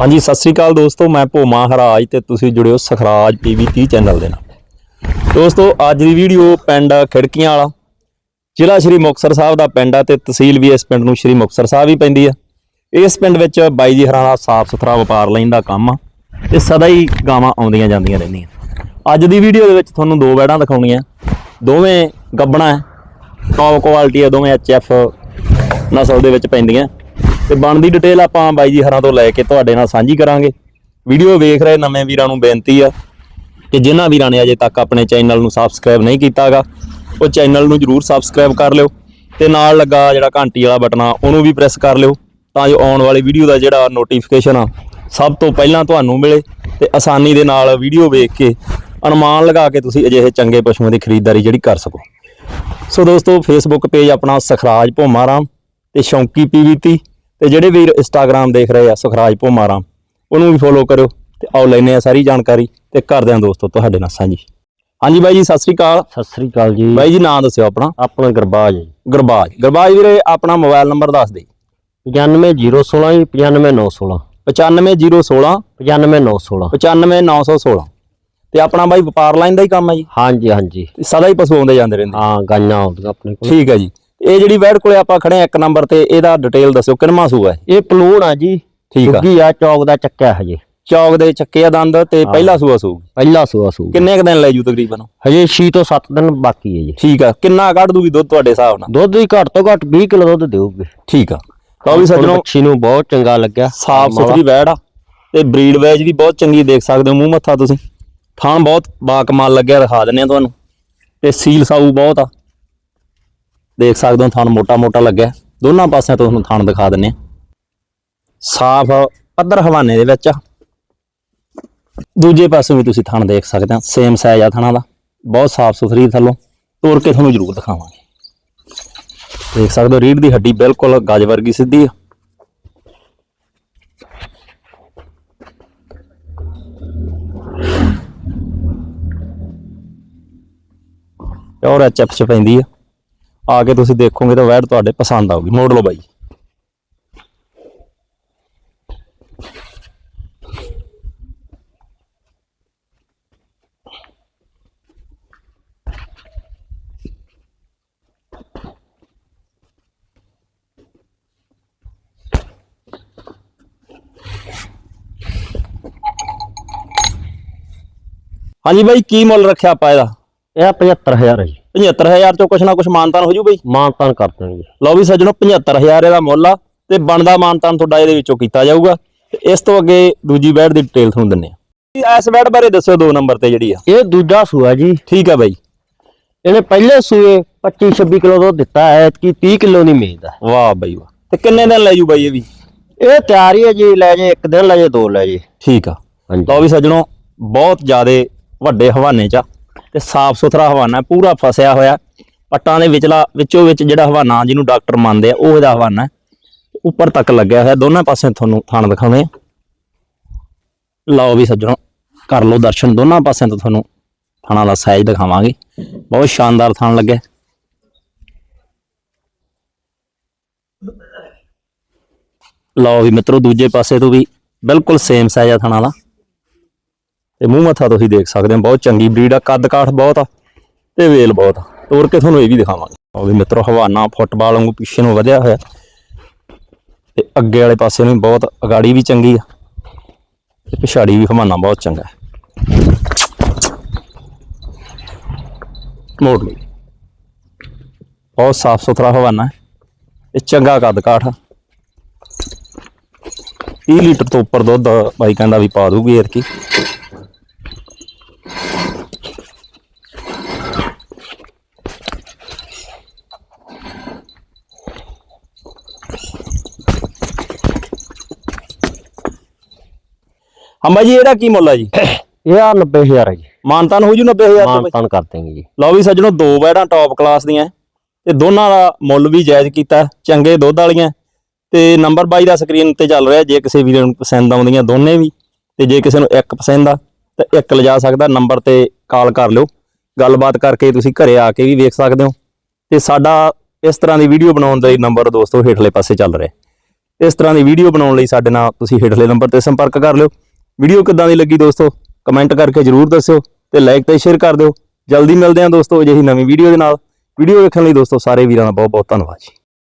ਹਾਂਜੀ, ਸਤਿ ਸ੍ਰੀ ਅਕਾਲ ਦੋਸਤੋ, ਮੈਂ ਭੋਮਾ ਹਰਾਜ ਤੇ ਤੁਸੀਂ ਜੁੜਿਓ ਸਖਰਾਜ ਟੀਵੀ 30 ਚੈਨਲ ਦੇ ਨਾਲ। ਦੋਸਤੋ, ਅੱਜ ਦੀ ਵੀਡੀਓ ਪਿੰਡ ਖਿੜਕੀਆਂ ਵਾਲਾ। ਜ਼ਿਲ੍ਹਾ ਸ਼੍ਰੀ ਮੁਕਤਸਰ ਸਾਹਿਬ ਦਾ ਪਿੰਡ ਆ ਤੇ ਤਹਿਸੀਲ ਵੀ ਇਸ ਪਿੰਡ ਨੂੰ ਸ਼੍ਰੀ ਮੁਕਤਸਰ ਸਾਹਿਬ ਹੀ ਪੈਂਦੀ ਆ। ਇਸ ਪਿੰਡ ਵਿੱਚ ਬਾਈ ਜੀ ਹਰਾਂ ਦਾ ਸਾਫ਼ ਸੁਥਰਾ ਵਪਾਰ ਲਾਈਨ ਦਾ ਕੰਮ ਆ ਤੇ ਸਦਾ ਹੀ ਗਾਵਾਂ ਆਉਂਦੀਆਂ ਜਾਂਦੀਆਂ ਰਹਿੰਦੀਆਂ। ਅੱਜ ਦੀ ਵੀਡੀਓ ਦੇ ਵਿੱਚ ਤੁਹਾਨੂੰ ਦੋ ਵੈੜਾਂ ਦਿਖਾਉਣੀਆਂ। ਦੋਵੇਂ ਗੱਬਣਾ ਹੈ ਟੌਪ ਕੁਆਲਿਟੀ ਆ, ਦੋਵੇਂ ਐਚਐਫ ਨਸਲ ਦੇ ਵਿੱਚ ਪੈਂਦੀਆਂ। ਤੇ ਬਣਦੀ ਡਿਟੇਲ ਆਪਾਂ ਬਾਈ ਜੀ ਹਰਾਂ ਤੋਂ ਲੈ ਕੇ ਤੁਹਾਡੇ ਨਾਲ ਸਾਂਝੀ ਕਰਾਂਗੇ। ਵੀਡੀਓ ਵੇਖ ਰਹੇ ਨਵੇਂ ਵੀਰਾਂ ਨੂੰ ਬੇਨਤੀ ਆ ਕਿ ਜਿਨ੍ਹਾਂ ਵੀਰਾਂ ਨੇ ਅਜੇ ਤੱਕ ਆਪਣੇ ਚੈਨਲ ਨੂੰ ਸਬਸਕ੍ਰਾਈਬ ਨਹੀਂ ਕੀਤਾਗਾ, ਉਹ ਚੈਨਲ ਨੂੰ ਜਰੂਰ ਸਬਸਕ੍ਰਾਈਬ ਕਰ ਲਿਓ ਤੇ ਨਾਲ ਲੱਗਾ ਜਿਹੜਾ ਘੰਟੀ ਵਾਲਾ ਬਟਨ ਆ, ਉਹਨੂੰ ਵੀ ਪ੍ਰੈਸ ਕਰ ਲਿਓ ਤਾਂ ਜੋ ਆਉਣ ਵਾਲੀ ਵੀਡੀਓ ਦਾ ਜਿਹੜਾ ਨੋਟੀਫਿਕੇਸ਼ਨ ਆ, ਸਭ ਤੋਂ ਪਹਿਲਾਂ ਤੁਹਾਨੂੰ ਮਿਲੇ ਤੇ ਆਸਾਨੀ ਦੇ ਨਾਲ ਵੀਡੀਓ ਵੇਖ ਕੇ ਅਨੁਮਾਨ ਲਗਾ ਕੇ ਤੁਸੀਂ ਅਜਿਹੇ ਚੰਗੇ ਪਸ਼ੂਆਂ ਦੀ ਖਰੀਦਦਾਰੀ ਜਿਹੜੀ ਕਰ ਸਕੋ। ਸੋ ਦੋਸਤੋ ਫੇਸਬੁੱਕ ਪੇਜ ਆਪਣਾ ਸਖਰਾਜ ਭੋਮਾਰਾਮ ਤੇ ਸ਼ੌਂਕੀ ਪੀਵੀਟੀ ਤੇ ਜਿਹੜੇ ਵੀਰ ਇੰਸਟਾਗ੍ਰam ਦੇਖ ਰਹੇ ਆ ਸਖਰਾਜ ਭੋਮਾਰਾਮ ਉਹਨੂੰ ਵੀ ਫੋਲੋ ਕਰਿਓ ਤੇ ਆਓ ਲੈਨੇ ਆ ਸਾਰੀ ਜਾਣਕਾਰੀ ਤੇ ਕਰਦੇ ਆ ਦੋਸਤੋ ਤੁਹਾਡੇ ਨਾਲ ਸਾਂਝੀ। ਹਾਂਜੀ ਬਾਈ ਜੀ ਸਤਿ ਸ੍ਰੀ ਅਕਾਲ। ਸਤਿ ਸ੍ਰੀ ਅਕਾਲ ਜੀ। ਬਾਈ ਜੀ ਨਾਮ ਦੱਸਿਓ ਆਪਣਾ। ਆਪਣਾ ਗਰਬਾਜ। ਜੀ ਗੁਰਬਾਜ। ਗੁਰਬਾਜ ਵੀਰੇ ਆਪਣਾ ਮੋਬਾਈਲ ਨੰਬਰ ਦੱਸ ਦੇ 95016 ਜੀ 95916 95016 95916 95916 ਤੇ ਆਪਣਾ ਬਾਈ ਵਪਾਰ ਲਾਈਨ ਦਾ ਹੀ ਕੰਮ ਹੈ ਜੀ। ਹਾਂਜੀ ਹਾਂਜੀ। ਸਦਾ ਹੀ ਪਸ਼ੂ ਆਉਂਦੇ ਜਾਂਦੇ ਰਹਿੰਦੇ। ਹਾਂ ਗਾਈਆਂ ਆਉਂਦੀਆਂ ਆਪਣੇ ਕੋਲ। ਠੀਕ ਹੈ ਜੀ। ਇਹ ਜਿਹੜੀ ਵੈੜ ਕੋਲੇ ਆਪਾਂ ਖੜੇ ਆ ਇੱਕ ਨੰਬਰ ਤੇ ਇਹਦਾ ਡਿਟੇਲ ਦੱਸਿਓ ਕਿੰਨਵਾਂ ਸੂਆ ਹੈ ਇਹ? ਪਲੂਣ ਆ ਜੀ ਠੀਕ ਆ। ਦੁੱਗੀ ਆ ਚੌਕ ਦਾ ਚੱਕਿਆ ਹਜੇ। ਚੌਕ ਦੇ ਚੱਕੇ ਆ ਦੰਦ ਤੇ ਪਹਿਲਾ ਸੂਆ ਸੂਗੀ? ਪਹਿਲਾ ਸੂਆ ਸੂ ਕਿੰਨੇ ਕੁ ਦਿਨ ਲੈ ਜੂ ਤਕਰੀਬਨ? ਹਜੇ 6 ਤੋਂ 7 ਦਿਨ ਬਾਕੀ ਹੈ ਜੀ। ਠੀਕ ਆ ਕਿੰਨਾ ਕੱਢ ਦੂਗੀ ਦੁੱਧ ਤੁਹਾਡੇ ਹਿਸਾਬ ਨਾਲ? ਦੁੱਧ ਹੀ ਘੱਟ ਤੋਂ ਘੱਟ 20 ਕਿਲੋ ਦੁੱਧ ਦੇਊਗੀ। ਠੀਕ ਆ। ਲਓ ਵੀ ਸੱਜਣੋ ਬੱਚੀ ਨੂੰ ਬਹੁਤ ਚੰਗਾ ਲੱਗਿਆ। ਸਾਫ਼ ਸੁਥਰੀ ਵੈੜ ਆ ਤੇ ਬਰੀਡ ਵੈਜ ਵੀ ਬਹੁਤ ਚੰਗੀ ਦੇਖ ਸਕਦੇ ਹੋ ਮੂੰਹ ਮੱਥਾ ਤੁਸੀਂ। ਥਾਣ ਬਹੁਤ ਬਾਕਮਾਲ ਲੱਗਿਆ ਦਿਖਾ ਦਿੰਨੇ ਆ ਤੁਹਾਨੂੰ। ਤੇ ਸੀਲ ਸਾਊ ਬਹੁਤ ਆ। ਦੇਖ ਸਕਦੇ ਹੋ ਥਾਣ ਮੋਟਾ ਮੋਟਾ ਲੱਗਿਆ। ਦੋਨਾਂ ਪਾਸਿਆਂ ਤੋਂ ਤੁਹਾਨੂੰ ਥਾਣ ਦਿਖਾ ਦਿੰਨੇ ਆ। ਸਾਫ਼ ਪੱਧਰ ਹਵਾਨੇ ਦੇ ਵਿੱਚ ਆ। ਦੂਜੇ ਪਾਸੇ ਵੀ ਤੁਸੀਂ ਥਾਣ ਦੇਖ ਸਕਦੇ ਆ। ਸੇਮ ਸਾਈਜ਼ ਆ ਥਾਣਾ ਦਾ। ਬਹੁਤ ਸਾਫ਼ ਸੁਥਰੀ ਥੱਲੋਂ। ਤੋੜ ਕੇ ਤੁਹਾਨੂੰ ਜ਼ਰੂਰ ਦਿਖਾਵਾਂਗੇ। ਦੇਖ ਸਕਦੇ ਹੋ ਰੀੜ ਦੀ ਹੱਡੀ ਬਿਲਕੁਲ ਗਜ ਵਰਗੀ ਸਿੱਧੀ ਆ। ਪਿਓਰ ਐਚਐਫ ਚ ਪੈਂਦੀ ਆ। ਆ ਕੇ ਤੁਸੀਂ ਦੇਖੋਗੇ ਤਾਂ ਵੈਡ ਤੁਹਾਡੇ ਪਸੰਦ ਆਊਗੀ। ਮੋੜ ਲਓ ਬਾਈ। ਹਾਂਜੀ ਬਾਈ, ਕੀ ਮੁੱਲ ਰੱਖਿਆ ਆਪਾਂ ਇਹਦਾ? ਇਹ 75000 ਹੈ ਜੀ। 75000 ਚੋਂ ਕੁਛ ਨਾ ਕੁਛ ਮਾਨਤਾਨ ਹੋ ਜੂ ਬਈ। ਮਾਨਤਾਨ ਕਰ ਦੇਣਗੇ। ਲਓ ਵੀ ਸੱਜਣੋ 75000 ਇਹਦਾ ਮੁੱਲ ਆ ਤੇ ਬਣਦਾ ਮਾਨਤਾਨ ਤੁਹਾਡਾ ਇਹਦੇ ਵਿੱਚੋਂ ਕੀਤਾ ਜਾਊਗਾ। ਤੇ ਇਸ ਤੋਂ ਅੱਗੇ ਦੂਜੀ ਬੈਡ ਦੀ ਡਿਟੇਲ ਤੁਹਾਨੂੰ ਦਿੰਨੇ ਆ। ਇਸ ਬੈਡ ਬਾਰੇ ਦੱਸਿਓ ਦੋ ਨੰਬਰ ਤੇ ਜਿਹੜੀ ਆ। ਇਹ ਦੂਜਾ ਸੂਆ ਜੀ। ਠੀਕ ਆ ਬਾਈ। ਇਹਨੇ ਪਹਿਲੇ ਸੂਏ 25 26 ਕਿਲੋ ਦੁੱਧ ਦਿੱਤਾ ਹੈ ਕਿ 30 ਕਿਲੋ ਨਹੀਂ ਹੈ ਵਾਹ ਬਾਈ ਵਾਹ। ਤੇ ਕਿੰਨੇ ਦਿਨ ਲੈ ਜੂ ਬਾਈ ਇਹ ਵੀ? ਇਹ ਤਿਆਰ ਹੀ ਹੈ ਜੀ ਲੈ ਜੇ ਇੱਕ ਦਿਨ ਲੈ ਜੇ ਦੋ ਲੈ ਜੇ। ਠੀਕ ਆ। ਹਾਂਜੀ। ਲਓ ਵੀ ਸੱਜਣੋ ਬਹੁਤ ਜ਼ਿਆਦੇ ਵੱਡੇ ਹਵਾਨੇ ਚ ਤੇ ਸਾਫ਼ ਸੁਥਰਾ ਹਵਾਨਾ ਪੂਰਾ ਫਸਿਆ ਹੋਇਆ। ਪੱਟਾਂ ਦੇ ਵਿਚਲਾ ਵਿੱਚੋਂ ਵਿੱਚ ਜਿਹੜਾ ਹਵਾਨਾ ਜਿਹਨੂੰ ਡਾਕਟਰ ਮੰਨਦੇ ਆ, ਉਹ ਇਹਦਾ ਹਵਾਨਾ ਉੱਪਰ ਤੱਕ ਲੱਗਿਆ ਹੋਇਆ, ਦੋਨਾਂ ਪਾਸੇ ਤੁਹਾਨੂੰ ਥਾਣ ਦਿਖਾਉਂਦੇ ਆ ਲਓ ਵੀ ਸੱਜਣੋ, ਕਰ ਲਓ ਦਰਸ਼ਨ, ਦੋਨਾਂ ਪਾਸਿਆਂ ਤੋਂ ਤੁਹਾਨੂੰ ਥਾਣਾ ਦਾ ਸਾਈਜ਼ ਦਿਖਾਵਾਂਗੇ। ਬਹੁਤ ਸ਼ਾਨਦਾਰ ਥਾਣ ਲੱਗਿਆ। ਲਓ ਵੀ ਮਿੱਤਰੋ, ਦੂਜੇ ਪਾਸੇ ਤੋਂ ਵੀ ਬਿਲਕੁਲ ਸੇਮ ਸਾਈਜ਼ ਆ ਥਾਣਾ ਦਾ ਤੇ ਮੂੰਹ ਮੱਥਾ ਤੁਸੀਂ ਦੇਖ ਸਕਦੇ ਹੋ, ਬਹੁਤ ਚੰਗੀ ਬਰੀਡ ਆ, ਕੱਦ ਕਾਠ ਬਹੁਤ ਆ ਤੇ ਵੇਲ ਬਹੁਤ ਆ। ਤੋੜ ਕੇ ਤੁਹਾਨੂੰ ਇਹ ਵੀ ਦਿਖਾਵਾਂਗੇ। ਉਹ ਵੀ ਮਿੱਤਰੋ, ਹਵਾਨਾ ਫੁੱਟਬਾਲ ਵਾਂਗੂ ਪਿੱਛੇ ਨੂੰ ਵਧਿਆ ਹੋਇਆ। ਤੇ ਅੱਗੇ ਵਾਲੇ ਪਾਸੇ ਨੂੰ ਵੀ ਬਹੁਤ, ਅਗਾੜੀ ਵੀ ਚੰਗੀ ਆ। ਤੇ ਪਿਛਾੜੀ ਵੀ ਹਵਾਨਾ ਬਹੁਤ ਚੰਗਾ ਮੋੜ ਲਈ। ਬਹੁਤ ਸਾਫ਼ ਸੁਥਰਾ ਹਵਾਨਾ ਹੈ। ਇਹ ਚੰਗਾ ਕੱਦ ਕਾਠ ਆ। 30 ਲੀਟਰ ਤੋਂ ਉੱਪਰ ਦੁੱਧ ਬਾਈ ਕਹਿੰਦਾ ਵੀ ਪਾ ਦੂਗੀ ਯਾਰ ਬਾਈ ਜੀ ਇਹਦਾ ਕੀ ਮੁੱਲ ਆ ਜੀ? ਇਹ ਆ 90000 ਹੈ ਜੀ। ਮਾਨਤਾਨ ਹੋ ਜੂ 90000 ਤੋਂ ਬਾਈ ਮਾਨਤਾਨ ਕਰ ਦੇਣਗੇ ਜੀ। ਲਓ ਵੀ ਸੱਜਣੋ ਦੋ ਵੈੜਾਂ ਟੌਪ ਕਲਾਸ ਦੀਆਂ। ਤੇ ਦੋਨਾਂ ਦਾ ਮੁੱਲ ਵੀ ਜਾਇਜ਼ ਕੀਤਾ। ਚੰਗੇ ਦੁੱਧ ਵਾਲੀਆਂ। ਤੇ ਨੰਬਰ 22 ਦਾ ਸਕਰੀਨ ਤੇ ਚੱਲ ਰਿਹਾ। ਜੇ ਕਿਸੇ ਵੀਰ ਨੂੰ ਪਸੰਦ ਆਉਂਦੀਆਂ ਦੋਨੇ ਵੀ ਤੇ ਜੇ ਕਿਸੇ ਨੂੰ ਇੱਕ ਪਸੰਦ ਆ ਤਾਂ ਇੱਕ ਲਿਜਾ ਸਕਦਾ। ਨੰਬਰ ਤੇ ਕਾਲ ਕਰ ਲਿਓ। ਗੱਲਬਾਤ ਕਰਕੇ ਤੁਸੀਂ ਘਰੇ ਆ ਕੇ ਵੀ ਵੇਖ ਸਕਦੇ ਹੋ। ਤੇ ਸਾਡਾ ਇਸ ਤਰ੍ਹਾਂ ਦੀ ਵੀਡੀਓ ਬਣਾਉਣ ਦਾ ਨੰਬਰ ਦੋਸਤੋ ਹੇਠਲੇ ਪਾਸੇ ਚੱਲ ਰਿਹਾ। ਇਸ ਤਰ੍ਹਾਂ ਦੀ ਵੀਡੀਓ ਬਣਾਉਣ ਲਈ ਸਾਡੇ ਨਾਲ ਤੁਸੀਂ ਹੇਠਲੇ ਨੰਬਰ ਤੇ ਸੰਪਰਕ ਕਰ ਲਿਓ। ਵੀਡੀਓ ਕਿੱਦਾਂ ਦੀ ਲੱਗੀ ਦੋਸਤੋ? ਕਮੈਂਟ ਕਰਕੇ ਜਰੂਰ ਦੱਸਿਓ ਤੇ ਲਾਈਕ ਤੇ ਸ਼ੇਅਰ ਕਰ ਦਿਓ। ਜਲਦੀ ਮਿਲਦੇ ਹਾਂ ਦੋਸਤੋ ਅਜਿਹੀ ਨਵੀਂ ਵੀਡੀਓ ਦੇ ਨਾਲ। ਵੀਡੀਓ ਵੇਖਣ ਲਈ ਦੋਸਤੋ ਸਾਰੇ ਵੀਰਾਂ ਦਾ ਬਹੁਤ ਬਹੁਤ ਧੰਨਵਾਦ ਜੀ।